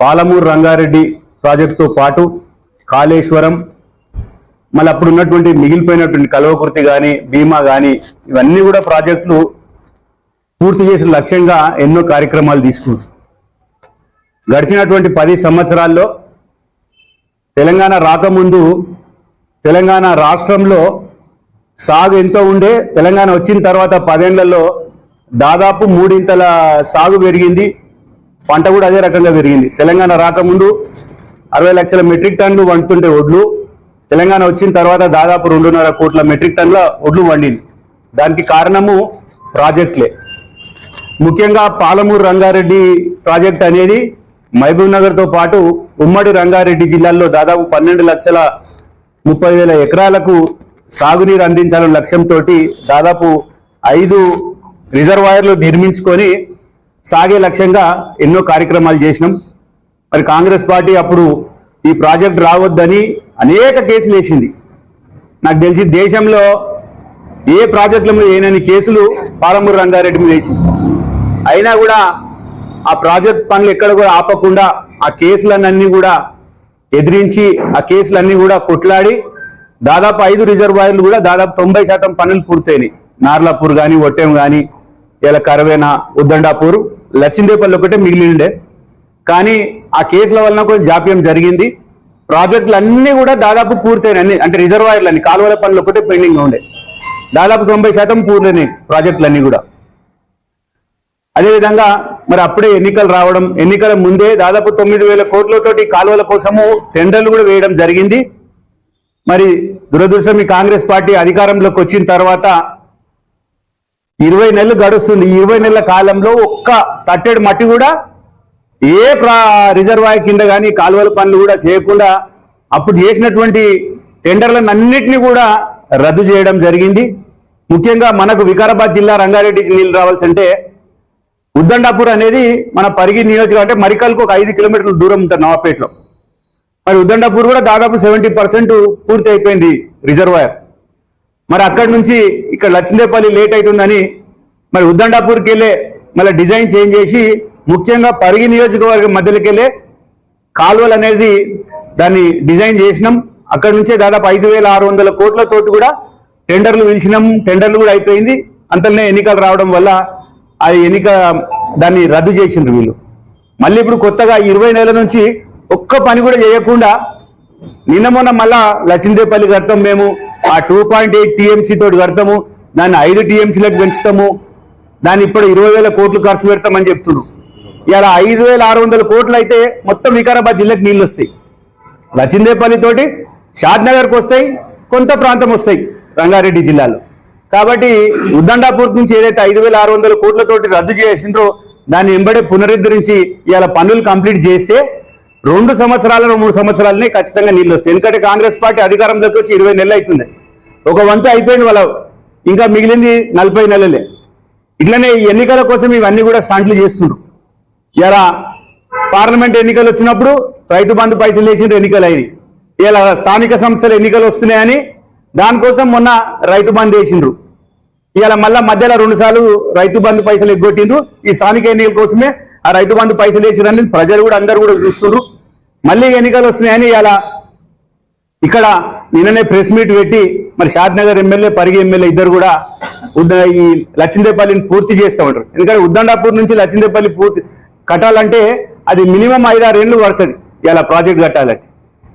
పాలమూరు రంగారెడ్డి ప్రాజెక్టుతో పాటు కాళేశ్వరం మళ్ళీ అప్పుడు ఉన్నటువంటి మిగిలిపోయినటువంటి కల్వకుర్తి కానీ బీమా కానీ ఇవన్నీ కూడా ప్రాజెక్టులు పూర్తి చేసిన లక్ష్యంగా ఎన్నో కార్యక్రమాలు తీసుకున్నారు. గడిచినటువంటి పది సంవత్సరాల్లో తెలంగాణ రాకముందు తెలంగాణ రాష్ట్రంలో సాగు ఎంతో ఉండే తెలంగాణ వచ్చిన తర్వాత పదేళ్ళలో దాదాపు మూడింతల సాగు పెరిగింది. పంట కూడా అదే రకంగా పెరిగింది. తెలంగాణ రాకముందు అరవై లక్షల మెట్రిక్ టన్నులు వండుతుంటే ఒడ్లు. తెలంగాణ వచ్చిన తర్వాత దాదాపు రెండున్నర కోట్ల మెట్రిక్ టన్నుల ఒడ్లు వండింది దానికి కారణము ప్రాజెక్టులే. ముఖ్యంగా పాలమూరు రంగారెడ్డి ప్రాజెక్ట్ అనేది మహబూబ్ నగర్తో పాటు ఉమ్మడి రంగారెడ్డి జిల్లాల్లో దాదాపు పన్నెండు లక్షల ముప్పై వేల ఎకరాలకు సాగునీరు అందించాలన్న లక్ష్యంతో దాదాపు ఐదు రిజర్వాయర్లు నిర్మించుకొని సాగే లక్ష్యంగా ఎన్నో కార్యక్రమాలు చేసినాం. మరి కాంగ్రెస్ పార్టీ అప్పుడు ఈ ప్రాజెక్ట్ రావద్దని అనేక కేసులు వేసింది. నాకు తెలిసి దేశంలో ఏ ప్రాజెక్టుల మీద ఏనని కేసులు పాలమూరు రంగారెడ్డి మీద వేసింది. అయినా కూడా ఆ ప్రాజెక్ట్ పనులు ఎక్కడ కూడా ఆపకుండా ఆ కేసులన్నీ కూడా ఎదిరించి ఆ కేసులన్నీ కూడా కొట్లాడి దాదాపు ఐదు రిజర్వాయర్లు కూడా దాదాపు తొంభై శాతం పనులు పూర్తయినాయి. నార్లాపూర్ కానీ ఒట్టెం కానీ ఇలా కరవేన ఉద్దండాపూర్. లచ్చిందేపల్లి ఒకటే మిగిలి ఉండే కానీ ఆ కేసుల వలన కొంచెం జాప్యం జరిగింది. ప్రాజెక్టులు అన్నీ కూడా దాదాపు పూర్తయినాయి. అన్ని అంటే రిజర్వాయర్లు అన్ని కాలువల పనులు ఒకటే పెండింగ్ ఉండే. దాదాపు తొంభై శాతం పూర్తయినాయి ప్రాజెక్టులన్నీ కూడా. అదేవిధంగా మరి అప్పుడే ఎన్నికలు రావడం ఎన్నికల ముందే దాదాపు తొమ్మిది వేల కోట్లతోటి కాలువల కోసము టెండర్లు కూడా వేయడం జరిగింది. మరి దురదృష్టం ఈ కాంగ్రెస్ పార్టీ అధికారంలోకి వచ్చిన తర్వాత ఇరవై నెలలు గడుస్తుంది. ఇరవై నెలల కాలంలో ఒక్క తట్టెడు మట్టి కూడా ఏ ప్రా రిజర్వాయర్ కింద కానీ కాలువల పనులు కూడా చేయకుండా అప్పుడు చేసినటువంటి టెండర్లను కూడా రద్దు చేయడం జరిగింది. ముఖ్యంగా మనకు వికారాబాద్ జిల్లా రంగారెడ్డి నీళ్ళు రావాల్సి అంటే ఉద్దండాపూర్ అనేది మన పరిగి నియోజకవర్గం అంటే మరికల్కు ఒక ఐదు కిలోమీటర్ల దూరం ఉంటుంది నవాపేటలో మరి ఉద్దండాపూర్ కూడా దాదాపు సెవెంటీ పర్సెంట్ పూర్తి అయిపోయింది రిజర్వాయర్. మరి అక్కడి నుంచి ఇక్కడ లచ్చిందేపల్లి లేట్ అవుతుందని మరి ఉద్దండాపూర్కి వెళ్ళే మళ్ళీ డిజైన్ చేంజ్ చేసి ముఖ్యంగా పరిగి నియోజకవర్గం మధ్యలోకి వెళ్ళే కాలువలు అనేది దాన్ని డిజైన్ చేసినాం. అక్కడి నుంచే దాదాపు ఐదు వేల ఆరు వందల కోట్లతోటి కూడా టెండర్లు పిలిచినాం. టెండర్లు కూడా అయిపోయింది. అంతలోనే ఎన్నికలు రావడం వల్ల ఆ ఎన్నిక దాన్ని రద్దు చేసిండ్రు వీళ్ళు. మళ్ళీ ఇప్పుడు కొత్తగా ఇరవై నెలల నుంచి ఒక్క పని కూడా చేయకుండా నిన్న మొన్న మళ్ళా లచ్చిందేపల్లి కడతాం మేము. ఆ టూ పాయింట్ ఎయిట్ టీఎంసీ తోటి కడతాము దాన్ని ఐదు టీఎంసీలకు పెంచుతాము దాన్ని ఇప్పుడు ఇరవై వేల కోట్లు ఖర్చు పెడతామని చెప్తున్నారు. ఇలా ఐదు వేల ఆరు వందల కోట్లు అయితే మొత్తం వికారాబాద్ జిల్లాకు నీళ్ళు వస్తాయి. లచ్చిందేపల్లి తోటి షాద్ వస్తాయి కొంత ప్రాంతం వస్తాయి రంగారెడ్డి జిల్లాలో. కాబట్టి ఉద్దండాపూర్ నుంచి ఏదైతే ఐదు వేల ఆరు వందల కోట్లతోటి రద్దు చేసిందో దాన్ని వెంబడే పునరుద్ధరించి ఇలా పనులు కంప్లీట్ చేస్తే రెండు సంవత్సరాలను మూడు సంవత్సరాలనే ఖచ్చితంగా నీళ్ళు వస్తాయి. ఎందుకంటే కాంగ్రెస్ పార్టీ అధికారంలోకి వచ్చి ఇరవై నెలలు అవుతుంది. ఒక వంతు అయిపోయింది వాళ్ళ ఇంకా మిగిలింది నలభై నెలలే. ఇట్లనే ఈ ఎన్నికల కోసం ఇవన్నీ కూడా స్టాంట్లు చేస్తుండ్రు. ఇలా పార్లమెంట్ ఎన్నికలు వచ్చినప్పుడు రైతు బంధు పైసలు వేసిన ఎన్నికలు అయినాయి. ఇలా స్థానిక సంస్థల ఎన్నికలు వస్తున్నాయని దానికోసం మొన్న రైతు బంధు వేసిండ్రు. ఇలా మళ్ళా మధ్యలో రెండు సార్లు రైతు బంధు పైసలు ఎగ్గొట్టిండ్రు. ఈ స్థానిక ఎన్నికల కోసమే ఆ రైతు బంధు పైసలు వేసిరని ప్రజలు కూడా అందరు కూడా చూస్తున్నారు మళ్ళీ ఎన్నికలు వస్తున్నాయని ఇలా ఇక్కడ నిన్ననే ప్రెస్ మీట్ పెట్టి మరి షాద్నగర్ ఎమ్మెల్యే పరిగి ఎమ్మెల్యే ఇద్దరు కూడా ఉద్ద ఈ లచ్చిందేపల్లిని పూర్తి చేస్తూ ఉంటారు. ఎందుకంటే ఉద్దండాపూర్ నుంచి లచ్చిందేపల్లి పూర్తి కట్టాలంటే అది మినిమం ఐదారు ఏళ్ళు పడుతుంది ఇలా ప్రాజెక్ట్ కట్టాలంటే.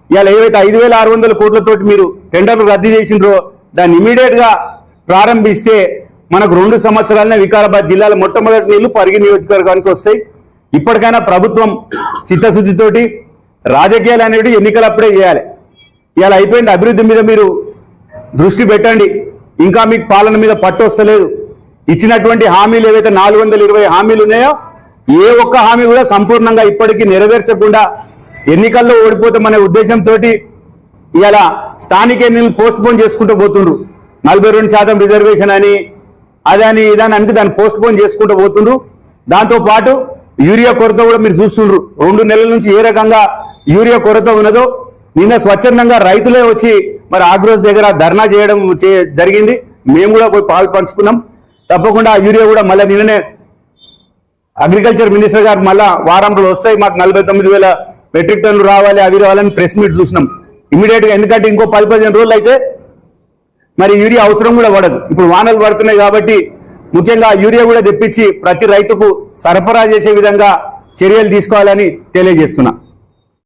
ఇలా ఏవైతే ఐదు వేల ఆరు వందల కోట్లతోటి మీరు టెండర్లు రద్దు చేసిండ్రో దాన్ని ఇమీడియట్గా ప్రారంభిస్తే మనకు రెండు సంవత్సరాలనే వికారాబాద్ జిల్లాలో మొట్టమొదటి నీళ్ళు పరిగి నియోజకవర్గానికి వస్తాయి. ఇప్పటికైనా ప్రభుత్వం చిత్తశుద్ధితోటి రాజకీయాలు అనేవి ఎన్నికలప్పుడే చేయాలి. ఇలా అయిపోయింది అభివృద్ధి మీద మీరు దృష్టి పెట్టండి. ఇంకా మీకు పాలన మీద పట్టు వస్తలేదు. ఇచ్చినటువంటి హామీలు ఏవైతే నాలుగు వందల ఇరవై హామీలు ఉన్నాయో ఏ ఒక్క హామీ కూడా సంపూర్ణంగా ఇప్పటికీ నెరవేర్చకుండా ఎన్నికల్లో ఓడిపోతామనే ఉద్దేశంతో ఇలా స్థానిక ఎన్నికలు పోస్ట్ పోన్ చేసుకుంటూ పోతుండ్రు. నలభై రెండు శాతం రిజర్వేషన్ అని అదని ఇదని అంటే దాన్ని పోస్ట్ పోన్ చేసుకుంటూ పోతుండ్రు. దాంతోపాటు యూరియా కొరత కూడా మీరు చూస్తుండ్రు. రెండు నెలల నుంచి ఏ రకంగా యూరియా కొరత ఉన్నదో నిన్న స్వచ్ఛందంగా రైతులే వచ్చి మరి ఆగ్రోస్ దగ్గర ధర్నా చేయడం జరిగింది. మేము కూడా పోయి పాలు పంచుకున్నాం. తప్పకుండా యూరియా కూడా మళ్ళీ నిన్ననే అగ్రికల్చర్ మినిస్టర్ గారు మళ్ళా వారం రోజులు వస్తాయి. మాకు నలభై తొమ్మిది వేల మెట్రిక్ టన్నులు రావాలి అవి రావాలని ప్రెస్ మీట్ చూసినాం. ఇమీడియట్గా ఎందుకంటే ఇంకో పది పదిహేను రోజులు అయితే మరి యూరియా అవసరం కూడా పడదు. ఇప్పుడు వానలు పడుతున్నాయి కాబట్టి ముఖ్యంగా యూరియా కూడా తెప్పించి ప్రతి రైతుకు సరఫరా చేసే విధంగా చర్యలు తీసుకోవాలని తెలియజేస్తున్నా.